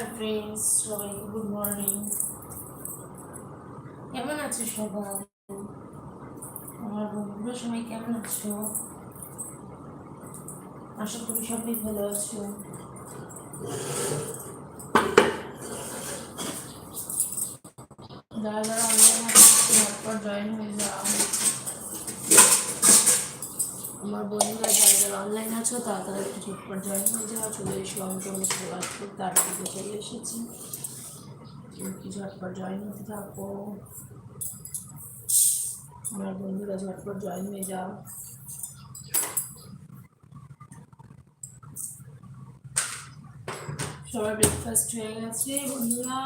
High friends সবাইকে good morning কেমন আছো সবাই? আমার বন্ধুরা সবাই কেমন আছো? আশা করি সবাই ভালো আছো। যারা অনলাইন জয়েন হয়ে যাও। আমার বন্ধুরা যারা যারা অনলাইন আছো, তারা একটু ঝটপট জয়েন হয়ে যাওয়া চলে এসো, আমি করতে আট দিকে চলে এসেছি। একটু ঝটপট জয়েন হতে থাকো। আমার বন্ধুরা ঝটপট জয়েন হয়ে যাও। সবার ব্রেকফাস্ট হয়ে গেছে, বন্ধুরা।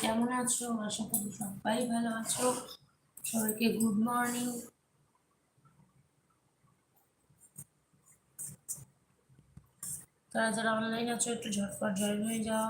কেমন আছো? আশা করি সবাই ভালো আছো। সবাইকে গুড মর্নিং তারা যারা অনলাইন আছো, একটু ঝটপট জয়েন হয়ে যাও।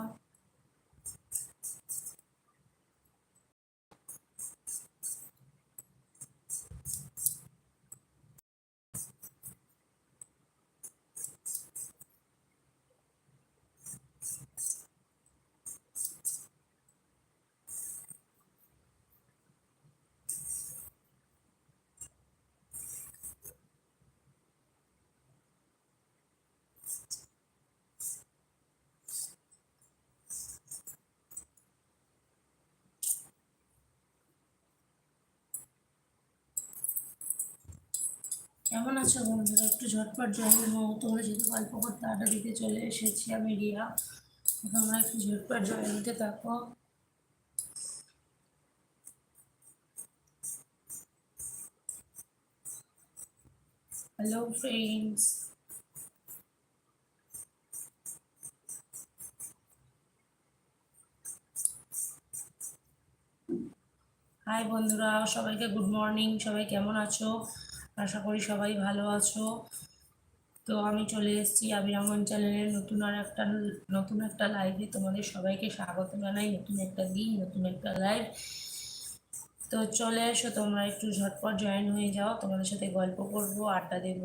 কেমন আছো বন্ধুরা? একটু ঝটপট জয়েন হও, তোমরা যেহেতু গল্প করতে আড্ডা দিতে চলে এসেছি আমি রিয়া। তোমরা একটু ঝটপট জয়েন হতে থাকো। হ্যালো ফ্রেন্ডস হাই বন্ধুরা, সবাইকে গুড মর্নিং সবাই কেমন আছো? আশা করি সবাই ভালো আছো। তো আমি চলে এসেছি আবিরামন চ্যানেলের নতুন আর একটা, নতুন একটা লাইভে তোমাদের সবাইকে স্বাগত জানাই। নতুন একটা দিন, নতুন একটা লাইভ তো চলে এসো, তোমরা একটু ঝটপট জয়েন হয়ে যাও। তোমাদের সাথে গল্প করব, আড্ডা দেব,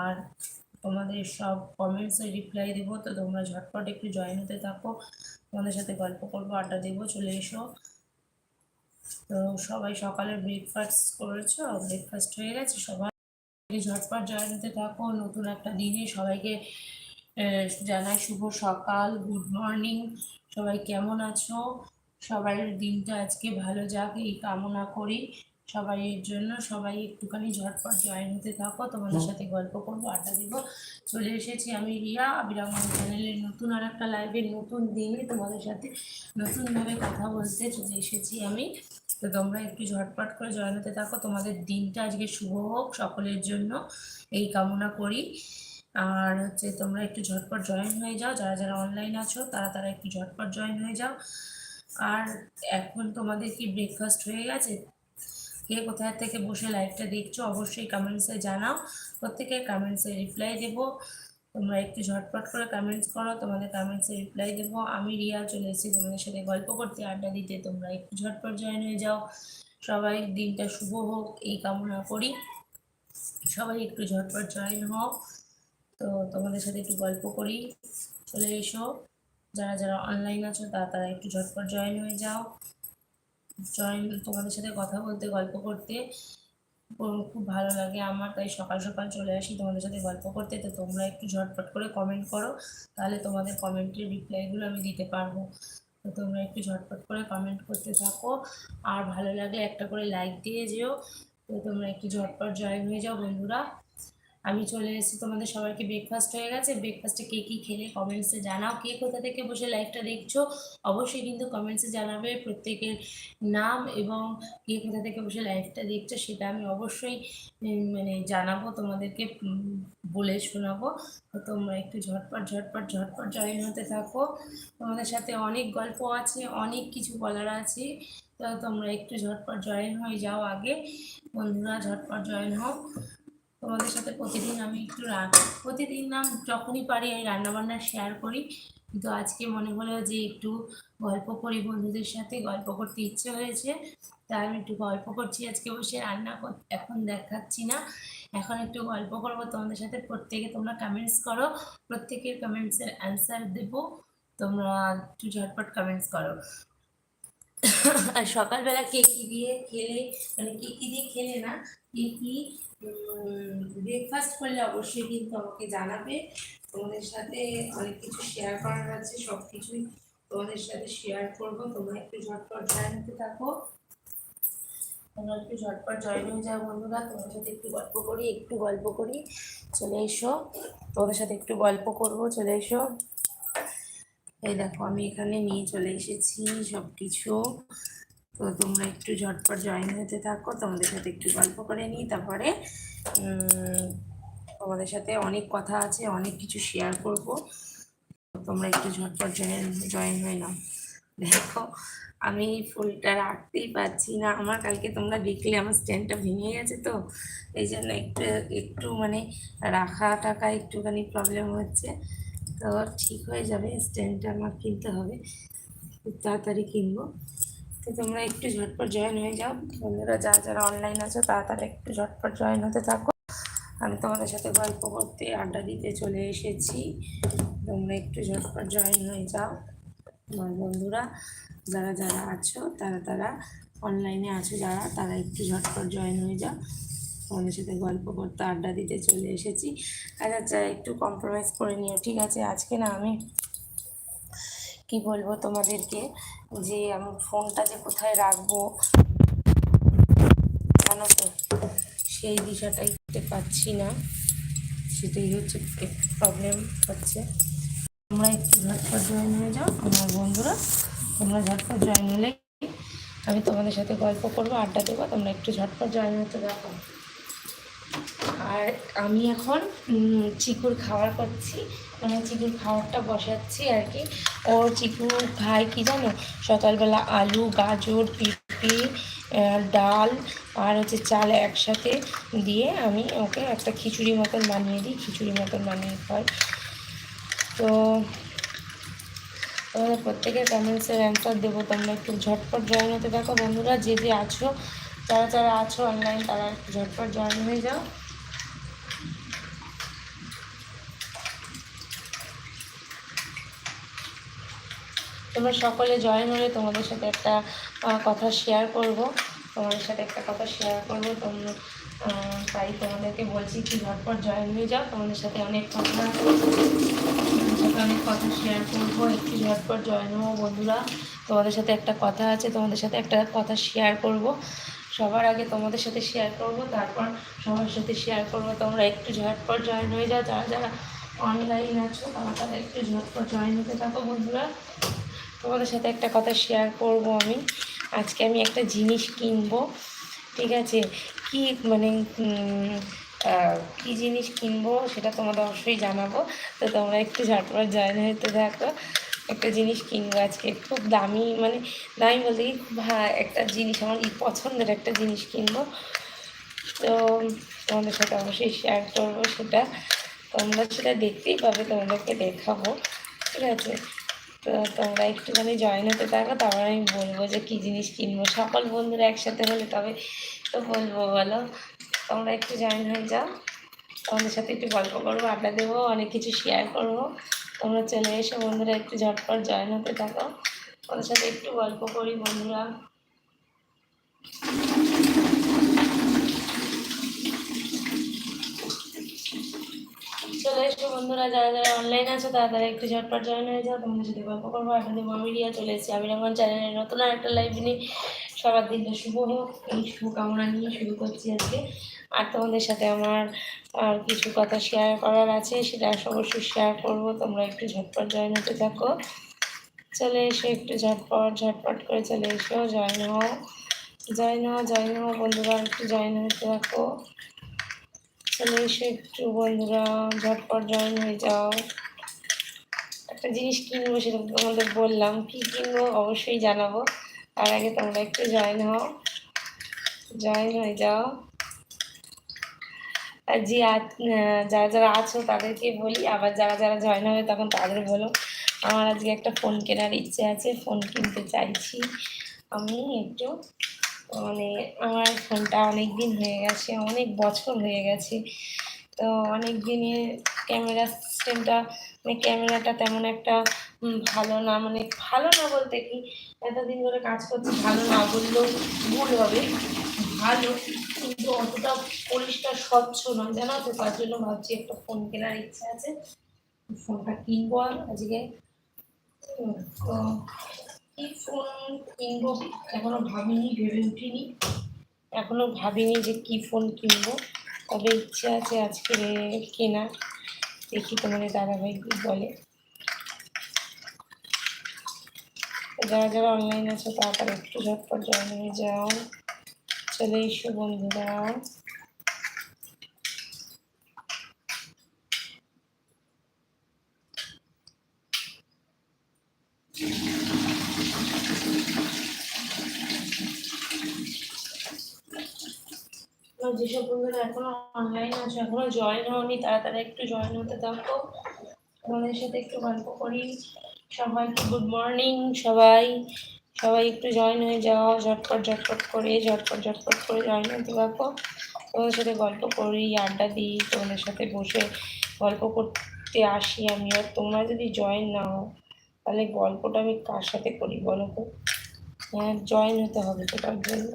আর তোমাদের সব কমেন্টসে রিপ্লাই দেবো। তো তোমরা ঝটপট একটু জয়েন হতে থাকো। তোমাদের সাথে গল্প করব, আড্ডা দেবো। চলে এসো। তো সবাই সকালে ব্রেকফাস্ট করেছ ব্রেকফাস্ট হয়ে গেছে, সবাই ঝটপট জয়েন্টে থাকো, নতুন একটা দিনে সবাইকে জানাই শুভ সকাল গুড মর্নিং সবাই কেমন আছো? সবার দিনটা আজকে ভালো যাক, এই কামনা করি। সবাই এর জন্য সবাই একটুখানি ঝটপট জয়েন হতে থাকো। তোমাদের সাথে গল্প করব আড্ডা দিব। চলে এসেছি আমি রিয়া আবিরামন চ্যানেলের নতুন আর একটা লাইভের নতুন দিনে তোমাদের সাথে নতুনভাবে কথা বলতে চলে এসেছি আমি। তো তোমরা একটু ঝটপট করে জয়েন হতে থাকো। তোমাদের দিনটা আজকে শুভ হোক সকলের জন্য এই কামনা করি। আর হচ্ছে তোমরা একটু ঝটপট জয়েন হয়ে যাও। যারা যারা অনলাইন আছো তারা তারা একটু ঝটপট জয়েন হয়ে যাও। আর এখন তোমাদের কি ব্রেকফাস্ট হয়ে গেছে? কে কোথায় থেকে বসে লাইভটা দেখছ, অবশ্যই কমেন্টসে জানাও। প্রত্যেকের কমেন্টসে রিপ্লাই দেবো। তোমরা একটু ঝটপট করে কমেন্টস করো, তোমাদের কমেন্টসে রিপ্লাই দেবো। আমি রিয়া চলে এসেছি, তোমাদের সাথে গল্প করতে, আড্ডা দিতে। তোমরা একটু ঝটপট জয়েন হয়ে যাও। সবাই দিনটা শুভ হোক, এই কামনা করি। সবাই একটু ঝটপট জয়েন হও তো তোমাদের সাথে একটু গল্প করি। চলে এসো। যারা যারা অনলাইন আছো তারা তারা একটু ঝটপট জয়েন হয়ে যাও। জয়েন তোমাদের সাথে কথা বলতে, গল্প করতে খুব- খুব ভালো লাগে আমার, তাই সকাল সকাল চলে আসি তোমাদের সাথে গল্প করতে। তো তোমরা একটু ঝটপট করে কমেন্ট করো, তাহলে তোমাদের কমেন্টের রিপ্লাইগুলো আমি দিতে পারব। তো তোমরা একটু ঝটপট করে কমেন্ট করতে থাকো, আর ভালো লাগলে একটা করে লাইক দিয়ে যেও। তো তোমরা একটু ঝটপট জয়েন হয়ে যাও বন্ধুরা। আমি চলে এসেছি, তোমাদের সবাইকে ব্রেকফাস্ট হয়ে গেছে। ব্রেকফাস্টে কে কী খেলে কমেন্টসে জানাও। কে কোথা থেকে বসে লাইভটা দেখছ, অবশ্যই কিন্তু কমেন্টসে জানাবে প্রত্যেকের নাম এবং কে কোথা থেকে বসে লাইভটা দেখছ সেটা আমি অবশ্যই মানে জানাব, তোমাদেরকে বলে শোনাবো। তো তোমরা একটু ঝটপট ঝটপট ঝটপট জয়েন হতে থাকো। তোমাদের সাথে অনেক গল্প আছে, অনেক কিছু বলার আছে। তো তোমরা একটু ঝটপট জয়েন হয়ে যাও আগে। বন্ধুরা, ঝটপট জয়েন হও। তোমাদের সাথে প্রতিদিন আমি একটু প্রতিদিন না যখনই পারি আমি রান্নাবান্না শেয়ার করি। কিন্তু আজকে মনে হলো যে একটু গল্প করি বন্ধুদের সাথে, গল্প করতে ইচ্ছে হয়েছে। তাই আমি একটু গল্প করছি, আজকে বসে রান্না এখন দেখাচ্ছি না। এখন একটু গল্প করব তোমাদের সাথে। প্রত্যেকে তোমরা কমেন্টস করো। প্রত্যেকের কমেন্টসের অ্যান্সার দেবো। তোমরা একটু ঝটপট কমেন্টস করো। আর সকালবেলা কে দিয়ে খেলে মানে কে দিয়ে খেলে না, কী ব্রেকফাস্ট করলে অবশ্যই কিন্তু আমাকে জানাবে। তোমাদের সাথে অনেক কিছু শেয়ার করার আছে সব কিছুই তোমাদের সাথে শেয়ার করব। তোমরা একটু ঝটপট জয়েন হতে থাকো। তোমরা একটু ঝটপট জয়েন হয়ে যাও বন্ধুরা। তোমার সাথে একটু গল্প করি, একটু গল্প করি। চলে এসো। তোমাদের সাথে একটু গল্প করব। চলে এসো। এই দেখো, আমি এখানে নিয়ে চলে এসেছি সব কিছু তো তোমরা একটু ঝটপট জয়েন হতে থাকো, তোমাদের সাথে একটু গল্প করে নিই, তারপরে তোমাদের সাথে অনেক কথা আছে, অনেক কিছু শেয়ার করব। তোমরা একটু ঝটপট জয়েন জয়েন হয়ে নাও। দেখো, আমি ফুলটা রাখতেই পারছি না। আমার কালকে তোমরা দেখলে, আমার স্ট্যান্ডটা ভেঙে গেছে তো। এই জন্য একটু একটু মানে রাখা টাকা একটুখানি প্রবলেম হচ্ছে। তো ঠিক হয়ে যাবে, স্ট্যান্ডটা আমার কিনতে হবে। খুব তাড়াতাড়ি কিনবো। তো তোমরা একটু ঝটপট জয়েন হয়ে যাও। বন্ধুরা, যারা যারা অনলাইন আছো, তাড়াতাড়ি একটু ঝটপট জয়েন হতে থাকো। আমি তোমাদের সাথে গল্প করতে, আড্ডা দিতে চলে এসেছি। তোমরা একটু ঝটপট জয়েন হয়ে যাও। আমার বন্ধুরা, যারা যারা আছো, তারা তারা অনলাইনে আছো, যারা, তারা একটু ঝটপট জয়েন হয়ে যাও। তোমাদের সাথে গল্প করতে, আড্ডা দিতে চলে এসেছি। আচ্ছা আচ্ছা একটু কম্প্রোমাইজ করে নিও, ঠিক আছে? আজকে না আমি কি বলব তোমাদেরকে যে আমি ফোনটা যে কোথায় রাখব, জানো তো, সেই দিশাটাই পারছি না। সেটাই হচ্ছে প্রবলেম হচ্ছে। তোমরা একটু ঝটপট জয়েন হয়ে যাও, আমার বন্ধুরা। তোমরা ঝটপট জয়েন হলে আমি তোমাদের সাথে গল্প করব, আড্ডা দেবো, তোমরা একটু ঝটপট জয়েন হতে দেখো আর আমি এখন চিকুর খাবার করছি। মানে চিকুর খাবারটা বসাচ্ছি আর কি। ও চিকু খায় কি জানো? সকালবেলা আলু, গাজর পিঁপি ডাল আর হচ্ছে চাল একসাথে দিয়ে আমি ওকে একটা খিচুড়ি মতন বানিয়ে দিই, খিচুড়ি মতন বানিয়ে খাই তো, তোমাদের প্রত্যেকের কমেন্টসের অ্যান্সার দেবো। তোমরা একটু ঝটপট জয়েন হতে থাকো। বন্ধুরা, যে যে আছো যারা যারা আছো অনলাইন তারা ঝটপট জয়েন হয়ে যাও। তোমরা সকলে জয়েন হলে তোমাদের সাথে একটা কথা শেয়ার করব। তোমাদের সাথে একটা কথা শেয়ার করব। তোমরা তাই তোমাদেরকে বলছি কি ঝটপট জয়েন হয়ে যাও। তোমাদের সাথে অনেক কথা সাথে অনেক কথা শেয়ার করব। একটু ঝটপট জয়েন হব বন্ধুরা। তোমাদের সাথে একটা কথা আছে। তোমাদের সাথে একটা কথা শেয়ার করব। সবার আগে তোমাদের সাথে শেয়ার করব, তারপর সবার সাথে শেয়ার করব। তোমরা একটু ঝটপট জয়েন হয়ে যাও, যারা যারা অনলাইন আছো, তারা তারা একটু ঝটপট জয়েন হতে থাকো বন্ধুরা। তোমাদের সাথে একটা কথা শেয়ার করব আমি। আজকে আমি একটা জিনিস কিনবো, ঠিক আছে? কি মানে কি জিনিস কিনবো সেটা তোমাদের অবশ্যই জানাব। তো তোমরা একটু ঝটপট জয়েন হতে থাকো। একটা জিনিস কিনবো আজকে, খুব দামি মানে দামি বলতে কি, খুব একটা জিনিস, আমার পছন্দের একটা জিনিস কিনবো। তো তোমাদের সাথে অবশ্যই শেয়ার করব সেটা। তোমরা সেটা দেখতেই পাবে, তোমাদেরকে দেখাবো। ঠিক আছে? তো তোমরা একটুখানি জয়েন হতে থাকো, তারপর আমি বলব যে কী জিনিস কিনবো। সকল বন্ধুরা একসাথে হলে তবে তো বলব, বলো। তোমরা একটু জয়েন হয়ে যাও। তোমাদের সাথে একটু গল্প করব, আড্ডা দেবো, অনেক কিছু শেয়ার করব। তোমরা চলে এসো, বন্ধুরা, একটু ঝটপট জয়েন হতে থাকো। তোমাদের সাথে একটু গল্প করি, বন্ধুরা। চলে এসো, বন্ধুরা, যারা যারা অনলাইন আছো, তারা একটু ঝটপট জয়েন হয়ে যাও। তোমাদের সাথে গল্প করব আপনাদের মামিরিয়া চলে এসেছি। আমি রঙন চ্যানেলের নতুন একটা লাইভ নিয়ে। সবার দিনটা শুভ হোক, এই শুভকামনা নিয়ে শুরু করছি আজকে। আর তোমাদের সাথে আমার আর কিছু কথা শেয়ার করার আছে, সেটা অবশ্যই শেয়ার করব। তোমরা একটু ঝটপট জয়েন হতে থাকো। চলে এসো একটু ঝটপট ঝটপট করে চলে এসো। জয়েন হও। জয়েন হও জয়েন হও, বন্ধুরা, একটু জয়েন হতে থাকো। চলে এসো একটু, বন্ধুরা, ঝটপট জয়েন হয়ে যাও। একটা জিনিস কিনবো সেটা তোমাদের বললাম। কি কিনবো অবশ্যই জানাব। তার আগে তোমরা একটু জয়েন হও। জয়েন হয়ে যাও। যে যারা যারা আছো তাদেরকে বলি, আবার যারা যারা জয়েন হবে তখন তাদের বলো। আমার আজকে একটা ফোন কেনার ইচ্ছে আছে ফোন কিনতে চাইছি। আমি একটু মানে আমার ফোনটা অনেক দিন হয়ে গেছে, অনেক বছর হয়ে গেছে। তো অনেক দিনের ক্যামেরা সিস্টেমটা মানে ক্যামেরাটা তেমন একটা ভালো না মানে ভালো না বলতে কি, এতদিন ধরে কাজ করছি, ভালো না বললেও ভুল হবে। ভালো। কিন্তু অতটা পরিষ্কার স্বচ্ছ নয়, জানো তো? তার জন্য ভাবছি একটা ফোন কেনার ইচ্ছা আছে। ফোনটা কিনবো আর আজকে। তো কি ফোন কিনবো এখনও ভাবিনি, ভেবে উঠিনি। এখনও ভাবিনি যে কি ফোন কিনবো। তবে ইচ্ছে আছে আজকে কেনার দেখি তোমাদের দাদাভাই কি বলে। যারা যারা অনলাইন আছে, তাড়াতাড়ি একটু ঝটপট জয়েন হয়ে যাও। চলে বন্ধুরা। যেসব বন্ধুরা এখনও অনলাইন আছে, এখনও জয়েন হওনি, তাড়াতাড়ি একটু জয়েন হতে থাকো। তোমাদের সাথে একটু গল্প করি। সবাইকে গুড মর্নিং সবাই। সবাই একটু জয়েন হয়ে যাও, ঝটপট ঝটপট করে, ঝটপট ঝটপট করে জয়েন হতে থাকো। তোমাদের সাথে গল্প করি, আড্ডা দিই, তোমাদের সাথে বসে গল্প করতে আসি আমি। আর তোমরা যদি জয়েন না হও তাহলে গল্পটা আমি কার সাথে করি বলো তো? হ্যাঁ জয়েন হতে হবে তার জন্য?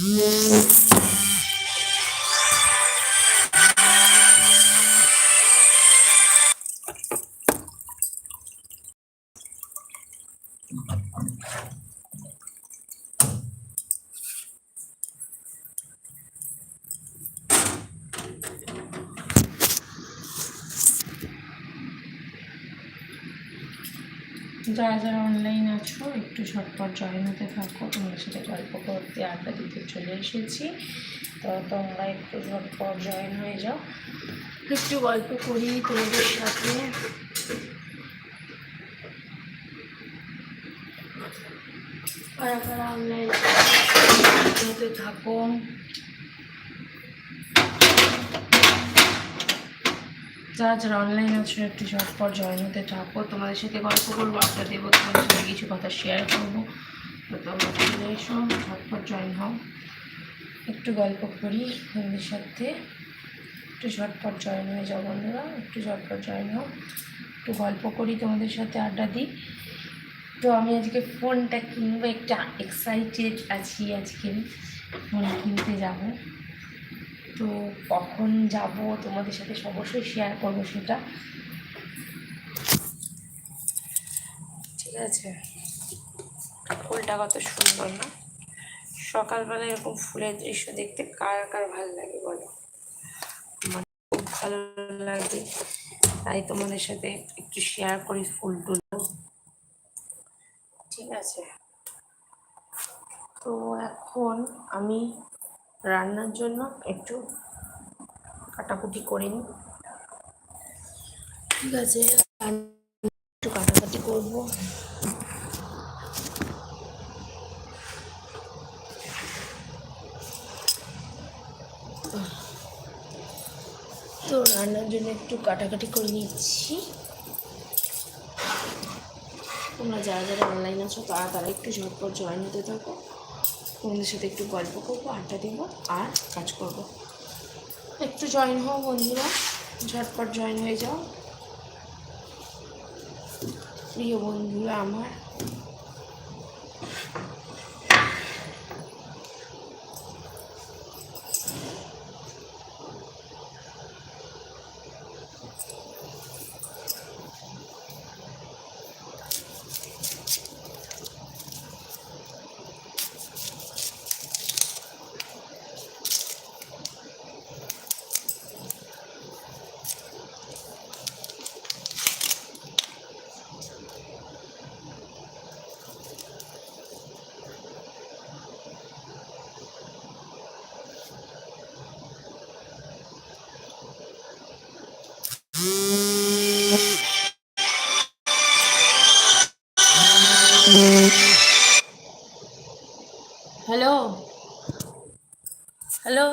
¡Mierda! যারা যারা অনলাইন আছো, একটু ঝটপট জয়েন হতে থাকো। তোমাদের সাথে গল্প করতে, আড্ডা দিতে চলে এসেছি। তো তোমরা একটু ঝটপট জয়েন হয়ে যাও। একটু গল্প করি তোমাদের সাথে। কারা কারা অনলাইন হতে থাকো। যারা যারা অনলাইন আছো একটু ঝটপট জয়েন হতে থাকো তোমাদের সাথে গল্প করব, আড্ডা দেবো, তোমাদের সাথে কিছু কথা শেয়ার করব। তো তোমরা এসো, ঝটপট জয়েন হও। একটু গল্প করি তোমাদের সাথে। একটু ঝটপট জয়েন হয়ে যাও বন্ধুরা, একটু ঝটপট জয়েন হও। একটু গল্প করি তোমাদের সাথে, আড্ডা দিই। তো আমি আজকে ফোনটা কিনবো, একটা এক্সাইটেড আছি আজকে। ফোন কিনতে যাব। তো কখন যাব, তোমাদের সাথে অবশ্যই শেয়ার করব সেটা। ঠিক আছে। ফুলটা কত সুন্দর না? সকালবেলা এরকম ফুলের দৃশ্য দেখতে কার কার ভালো লাগে বলো? আমার খুব ভালো লাগে। তাই তোমাদের সাথে একটু শেয়ার করি ফুল টুল ঠিক আছে। তো এখন আমি রান্নার জন্য একটু কাটাকুটি করে নিই। ঠিক আছে একটু কাটাকাটি করব। তো রান্নার জন্য একটু কাটাকাটি করে নিচ্ছি। তোমরা যারা যারা অনলাইন আছো, তারা তারা একটু ঝটপট জয়েন হতে থাকো। তোমাদের সাথে একটু গল্প করব, আড্ডা দেবো আর কাজ করব। একটু জয়েন হও বন্ধুরা, ঝটপট জয়েন হয়ে যাও। প্রিয় বন্ধুরা আমার হ্যালো হ্যালো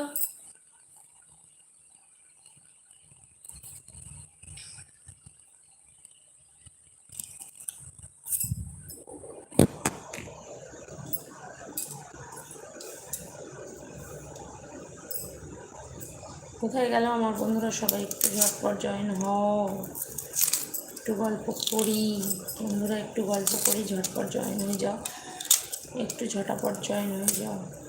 কোথায় গেল আমার বন্ধুরা সবাই একটু ঝটপট জয়েন হও। একটু গল্প করি। বন্ধুরা একটু গল্প করি, ঝটপট জয়েন হয়ে যাও। একটু ঝটাপট জয়েন হয়ে যাও।